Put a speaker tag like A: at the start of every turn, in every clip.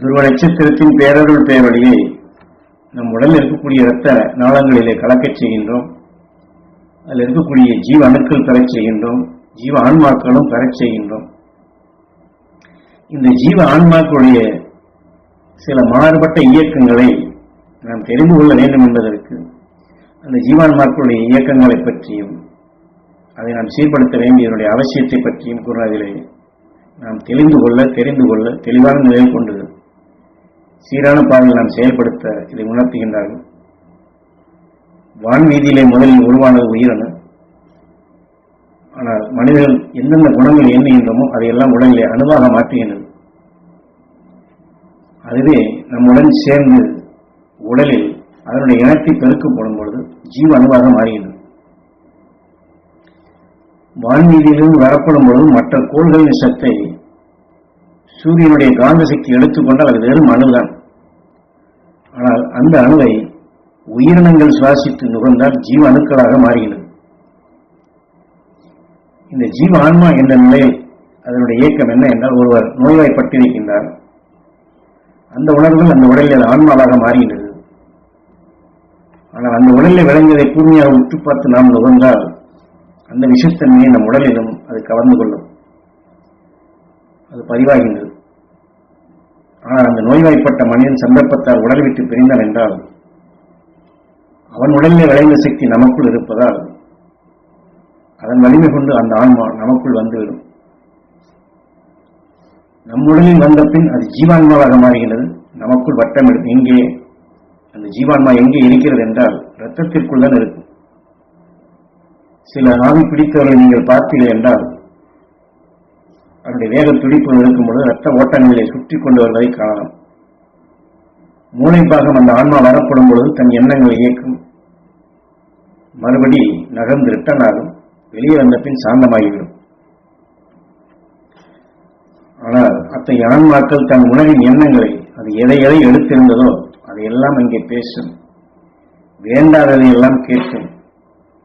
A: துருவ நட்சத்திரத்தின் பேரருள் பேரொழியை நம் உடலில் இருக்கக்கூடிய இரத்த நாளங்களிலே கலக்கச் செய்கின்றோம். அதில் இருக்கக்கூடிய ஜீவ அணுக்கள் பெறச் செய்கின்றோம். ஜீவ ஆன்மாக்களும் பெறச் செய்கின்றோம். இந்த ஜீவ ஆன்மாக்களுடைய சில மாறுபட்ட இயக்கங்களை நாம் தெரிந்து கொள்ள வேண்டும் என்பதற்கு அந்த ஜீவான்மாக்களுடைய இயக்கங்களை பற்றியும் அதை நாம் சீர்படுத்த வேண்டியதனுடைய அவசியத்தை பற்றியும் கூறினதிலே நாம் தெளிந்து கொள்ள தெரிந்து கொள்ள தெளிவான நிலையில் கொண்டு சீரான பாதையில் நாம் செயல்படுத்த இதை உணர்த்துகின்றார்கள். வான்வீதியிலே முதலில் உருவானது உயிரணு ஆனால் மனிதர்கள் எந்தெந்த குணங்கள் எண்ணுகின்றோமோ அதையெல்லாம் உடலிலே அணுவாக மாற்றுகின்றது. அதுவே நம்முடன் சேர்ந்து உடலில் அதனுடைய இனத்தை பெருக்கப்படும் பொழுது ஜீவ அணுவாக மாறுகின்றது. வான்வீதியிலிருந்து வரப்படும் பொழுது மற்ற கோள்களின் சத்தை சூரியனுடைய காந்த சக்தி எடுத்துக்கொண்டால் அது வெறும் அணுதான். ஆனால் அந்த அணுவை உயிரினங்கள் சுவாசித்து நுகர்ந்தால் ஜீவ அணுக்களாக மாறுகிறது. இந்த ஜீவ ஆன்மா என்ற நிலையில் அதனுடைய இயக்கம் என்ன என்றால் ஒருவர் நோய்வாய்ப்பட்டிருக்கின்றார். அந்த உணர்வுகள் அந்த உடலில் ஆன்மாவாக மாறுகின்றது. ஆனால் அந்த உடலில் விளங்கியதை கூர்மையாக உற்று பார்த்து நாம் நுகர்ந்தால் அந்த விஷத்தன்மையை நம் உடலிலும் அது கவர்ந்து கொள்ளும். அது பதிவாகின்றது. ஆனால் அந்த நோய்வாய்ப்பட்ட மனிதன் சந்தர்ப்பத்தால் உடல் விட்டு பிரிந்தான் என்றால் அவன் உடலிலே விளைந்த சக்தி நமக்குள் இருப்பதால் அதன் வலிமை கொண்டு அந்த ஆன்மா நமக்குள் வந்துவிடும். நம் உடலில் வந்த பின் அது ஜீவான்மாவாக மாறுகிறது. நமக்குள் வட்டம் எடுக்கும் எங்கே? அந்த ஜீவான்மா எங்கே இருக்கிறது என்றால் ரத்தத்திற்குள் தான் இருக்கும். சில ஆவி பிடித்தவர்களை நீங்கள் பார்த்தீர்கள் என்றால் அவருடைய வேக துடிப்பு இருக்கும் பொழுது ரத்த ஓட்டங்களை சுற்றி கொண்டு வருவதை காணலாம். மூளை பாகம் அந்த ஆன்மா வரப்படும் பொழுது தன் எண்ணங்களை இயக்கும். மறுபடி நகர்ந்து ரிட்டன் ஆகும் வெளியே வந்த பின் சாந்தமாகிவிடும். ஆனால் அத்தகைய ஆன்மாக்கள் தன் உணவின் எண்ணங்களை அது எதை எதை எடுத்திருந்ததோ அதையெல்லாம் அங்கே பேசும். வேண்டாததை எல்லாம் கேட்கும்.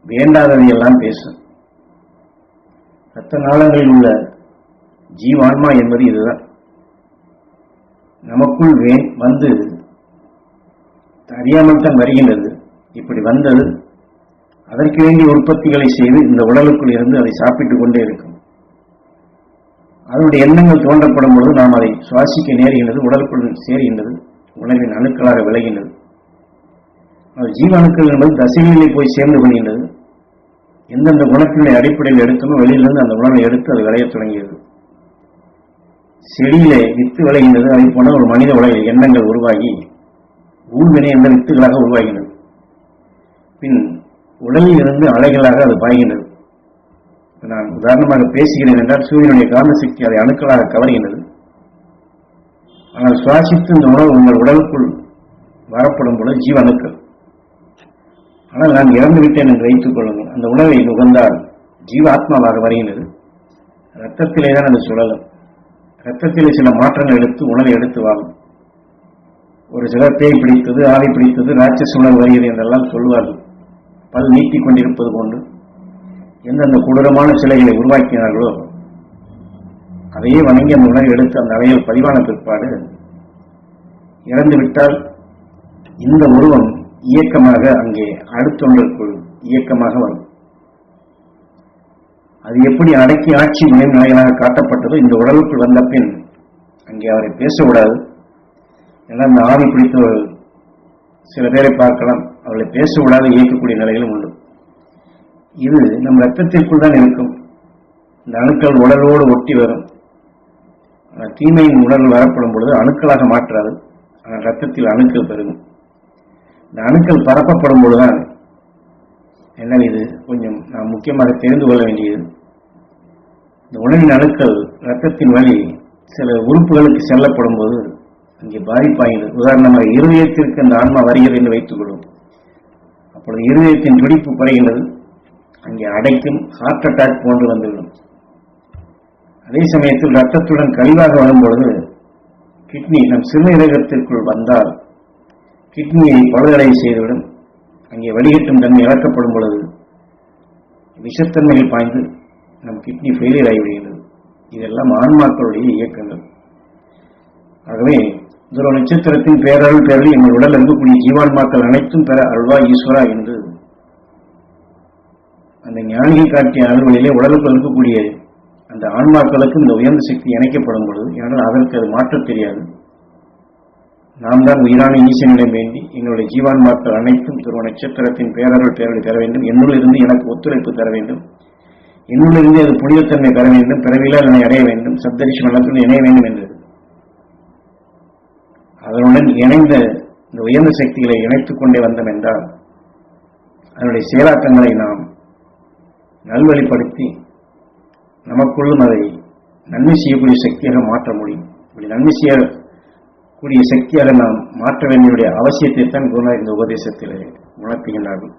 A: வேண்டாததை எல்லாம் பேசும். ரத்த நாளங்களில் உள்ள ஜீவான்மா என்பது இதுதான். நமக்குள் வே வந்து அறியாமல் தான் வருகின்றது. இப்படி வந்தது அதற்கு வேண்டிய உற்பத்திகளை செய்து இந்த உடலுக்குள் இருந்து அதை சாப்பிட்டுக் கொண்டே இருக்கும். அதனுடைய எண்ணங்கள் தோன்றப்படும் பொழுது நாம் அதை சுவாசிக்க நேருகின்றது உடலுக்குள் சேருகின்றது உணவின் அணுக்களாக விளைகின்றது. அது ஜீவ அணுக்கள் என்பது தசைகளிலே போய் சேர்ந்து கொள்கின்றது எந்தெந்த குணத்தினுடைய அடிப்படையில் எடுத்தமோ வெளியிலிருந்து அந்த உணவை எடுத்து அது விளையத் தொடங்கியது. செடியிலே வித்து விளைகின்றது. அதை போல ஒரு மனித உலகில் எண்ணங்கள் உருவாகி ஊழ்வினை என்ற வித்துகளாக உருவாகின்றது. பின் உடலில் இருந்து அலைகளாக அது பாய்கின்றது. நான் உதாரணமாக பேசுகிறேன் என்றால் சூரியனுடைய காந்த சக்தி அதை அணுக்களாக கவர்கின்றது. ஆனால் சுவாசித்து இந்த உணவு உங்கள் உடலுக்குள் வரப்படும் பொழுது ஜீவ அணுக்கள். ஆனால் நான் இறந்து விட்டேன் என்று வைத்துக் கொள்ளுங்கள். அந்த உணவை நுகர்ந்தால் ஜீவ ஆத்மாவாக வருகின்றது. ரத்தத்திலே தான் அது சுழலும். ரத்தத்திலே சில மாற்றங்கள் எடுத்து உணவை எடுத்து வாழும் ஒரு சிலர் பேய் பிடித்தது ஆவி பிடித்தது ராட்சச உணவு வருகிறது என்றெல்லாம் சொல்வார்கள். பல் நீட்டிக் கொண்டிருப்பது போன்று எந்தெந்த கொடூரமான சிலைகளை உருவாக்கினார்களோ அதையே வணங்கி அந்த உணவை எடுத்து அந்த அறையில் பதிவான பிற்பாடு இறந்துவிட்டால் இந்த உருவம் இயக்கமாக அங்கே அடுத்தொன்றிற்குள் இயக்கமாக வரும். அது எப்படி அடக்கி ஆட்சி மேல் நிலைகளாக காட்டப்பட்டதோ இந்த உடலுக்குள் வந்த பின் அங்கே அவரை பேசக்கூடாது ஏன்னா இந்த ஆவி பிடித்தவர்கள் சில பேரை பார்க்கலாம். அவர்களை பேசக்கூடாது இயக்கக்கூடிய நிலைகளும் உண்டு. இது நம் ரத்தத்திற்குள் தான் இருக்கும். இந்த அணுக்கள் உடலோடு ஒட்டி வரும். ஆனால் தீமையின் உடல் வரப்படும் பொழுது அணுக்களாக மாற்றாது. ஆனால் ரத்தத்தில் அணுக்கள் பெருகும். இந்த அணுக்கள் பரப்பப்படும் பொழுதுதான் என்ன இது? கொஞ்சம் நாம் முக்கியமாக தெரிந்து கொள்ள வேண்டியது. இந்த உணவின் அணுக்கள் ரத்தத்தின் வழி சில உறுப்புகளுக்கு செல்லப்படும் போது அங்கே பாதிப்பாகிறது. உதாரணமாக இருதயத்திற்கு அந்த ஆன்மா வருகிறது என்று வைத்துக் கொள்வோம். அப்பொழுது இருதயத்தின் துடிப்பு குறைகிறது அங்கே அடைக்கும் ஹார்ட் அட்டாக் போன்று வந்துவிடும். அதே சமயத்தில் ரத்தத்துடன் கழிவாக வரும்பொழுது கிட்னி நம் சிறுநீரகத்திற்குள் வந்தால் கிட்னியை பழுதடை செய்துவிடும். அங்கே வடிகட்டும் தன்மை இழக்கப்படும் பொழுது விஷத்தன்மையில் பாய்ந்து நம் கிட்னி ஃபெயிலியர் ஆகிவிடுகிறது இதெல்லாம் ஆன்மாக்களுடைய இயக்கங்கள். ஆகவே துருவ நட்சத்திரத்தின் பேரருள் பேரில் எங்கள் உடல் இருக்கக்கூடிய ஜீவான்மாக்கள் அனைத்தும் பெற அல்வா ஈஸ்வரா என்று. அந்த ஞானிகள் காட்டிய அருள்வழியிலே உடலுக்கு இருக்கக்கூடிய அந்த ஆன்மாக்களுக்கு இந்த உயர்ந்த சக்தி இணைக்கப்படும் பொழுது ஏனால் அதற்கு அது மாற்றத் தெரியாது. நாம் தான் உயிரான ஈசனிடம் வேண்டி எங்களுடைய ஜீவான்மாக்கள் அனைத்தும் துருவ நட்சத்திரத்தின் பேரருள் பேரலை பெற வேண்டும். என்னுள் இருந்து எனக்கு ஒத்துழைப்பு தர வேண்டும். என்னுள் இருந்து அது புனிதத்தன்மை பெற வேண்டும் பிறவில அதனை அடைய வேண்டும் சப்தரிஷி மண்டலத்தில் இணைய வேண்டும் என்று. அதனுடன் இணைந்த இந்த உயர்ந்த சக்திகளை இணைத்துக் கொண்டே வந்தோம் என்றால் அதனுடைய செயலாக்கங்களை நாம் நல்வழிப்படுத்தி நமக்குள்ளும் அதை நன்மை செய்யக்கூடிய சக்தியாக மாற்ற முடியும். இப்படி நன்மை செய்யக்கூடிய சக்தியாக நாம் மாற்ற வேண்டிய அவசியத்தை தான் குருநாதர் இந்த உபதேசத்தில் உணர்த்துகின்றார்கள்.